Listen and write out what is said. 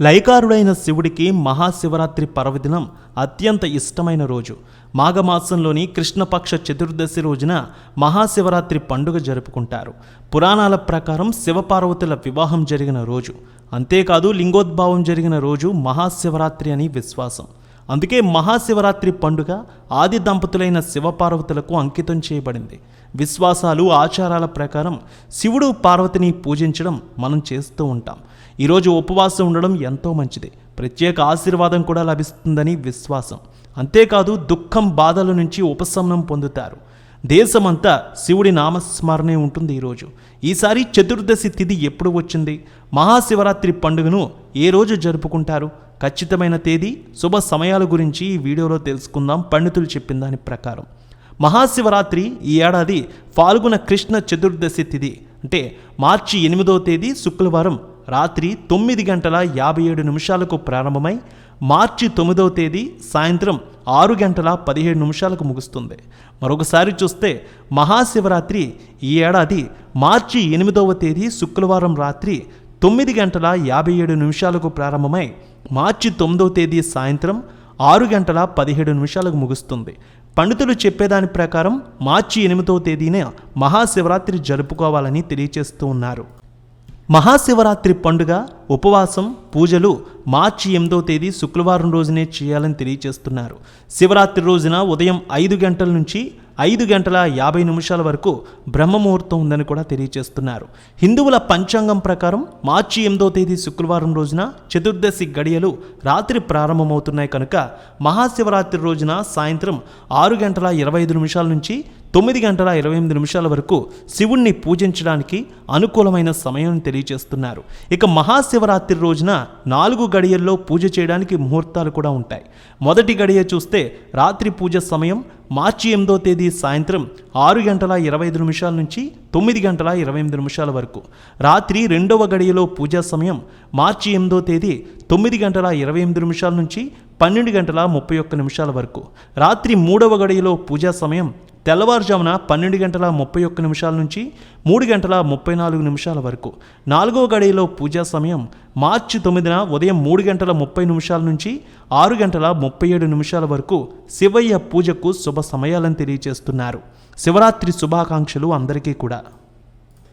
లైకారుడైన శివుడికి మహాశివరాత్రి పర్వదినం అత్యంత ఇష్టమైన రోజు. మాఘమాసంలోని కృష్ణపక్ష చతుర్దశి రోజున మహాశివరాత్రి పండుగ జరుపుకుంటారు. పురాణాల ప్రకారం శివపార్వతుల వివాహం జరిగిన రోజు. అంతేకాదు లింగోద్భావం జరిగిన రోజు మహాశివరాత్రి అని విశ్వాసం. అందుకే మహాశివరాత్రి పండుగ ఆది దంపతులైన శివపార్వతులకు అంకితం చేయబడింది. విశ్వాసాలు ఆచారాల ప్రకారం శివుడు పార్వతిని పూజించడం మనం చేస్తూ ఉంటాం. ఈరోజు ఉపవాసం ఉండడం ఎంతో మంచిది. ప్రత్యేక ఆశీర్వాదం కూడా లభిస్తుందని విశ్వాసం. అంతేకాదు దుఃఖం బాధల నుంచి ఉపశమనం పొందుతారు. దేశమంతా శివుడి నామస్మరణే ఉంటుంది ఈరోజు. ఈసారి చతుర్దశి తిథి ఎప్పుడు వచ్చింది? మహాశివరాత్రి పండుగను ఏ రోజు జరుపుకుంటారు? ఖచ్చితమైన తేదీ శుభ సమయాల గురించి ఈ వీడియోలో తెలుసుకుందాం. పండితులు చెప్పిన దాని ప్రకారం. మహాశివరాత్రి ఈ ఏడాది ఫాల్గుణ కృష్ణ చతుర్దశి తిథి అంటే మార్చి ఎనిమిదో తేదీ శుక్రవారం రాత్రి తొమ్మిది గంటల యాభై ఏడు నిమిషాలకు ప్రారంభమై మార్చి తొమ్మిదవ తేదీ సాయంత్రం ఆరు గంటల పదిహేడు నిమిషాలకు ముగుస్తుంది. మరొకసారి చూస్తే మహాశివరాత్రి ఈ ఏడాది మార్చి ఎనిమిదవ తేదీ శుక్రవారం రాత్రి తొమ్మిది గంటల యాభై ఏడు నిమిషాలకు ప్రారంభమై మార్చి తొమ్మిదవ తేదీ సాయంత్రం ఆరు గంటల పదిహేడు నిమిషాలకు ముగుస్తుంది. పండితులు చెప్పేదాని ప్రకారం మార్చి ఎనిమిదవ తేదీనే మహాశివరాత్రి జరుపుకోవాలని తెలియచేస్తూ ఉన్నారు. మహాశివరాత్రి పండుగ ఉపవాసం పూజలు మార్చి ఎనిమిదవ తేదీ శుక్రవారం రోజునే చేయాలని తెలియచేస్తున్నారు. శివరాత్రి రోజున ఉదయం ఐదు గంటల నుంచి ఐదు గంటల యాభై నిమిషాల వరకు బ్రహ్మముహూర్తం ఉందని కూడా తెలియచేస్తున్నారు. హిందువుల పంచాంగం ప్రకారం మార్చి ఎనిమిదో తేదీ శుక్రవారం రోజున చతుర్దశి గడియలు రాత్రి ప్రారంభమవుతున్నాయి కనుక మహాశివరాత్రి రోజున సాయంత్రం ఆరు గంటల ఇరవై ఐదు నిమిషాల నుంచి తొమ్మిది గంటల ఇరవై ఎనిమిది నిమిషాల వరకు శివుణ్ణి పూజించడానికి అనుకూలమైన సమయం తెలియజేస్తున్నారు. ఇక మహాశివరాత్రి రోజున నాలుగు గడియల్లో పూజ చేయడానికి ముహూర్తాలు కూడా ఉంటాయి. మొదటి గడియ చూస్తే రాత్రి పూజ సమయం మార్చి ఎనిమిదో తేదీ సాయంత్రం ఆరు గంటల ఇరవై ఐదు నిమిషాల నుంచి తొమ్మిది గంటల ఇరవై ఎనిమిది నిమిషాల వరకు. రాత్రి రెండవ గడియలో పూజా సమయం మార్చి ఎనిమిదో తేదీ తొమ్మిది గంటల ఇరవై ఎనిమిది నిమిషాల నుంచి పన్నెండు గంటల ముప్పై ఒక్క నిమిషాల వరకు. రాత్రి మూడవ గడియలో పూజా సమయం తెల్లవారుజామున పన్నెండు గంటల ముప్పై ఒక్క నిమిషాల నుంచి మూడు గంటల ముప్పై నాలుగు నిమిషాల వరకు. నాలుగవ గడియలో పూజా సమయం మార్చి తొమ్మిదిన ఉదయం మూడు గంటల ముప్పై నిమిషాల నుంచి ఆరు గంటల ముప్పై ఏడు నిమిషాల వరకు శివయ్య పూజకు శుభ సమయాలను తెలియజేస్తున్నారు శివరాత్రి శుభాకాంక్షలు అందరికీ కూడా.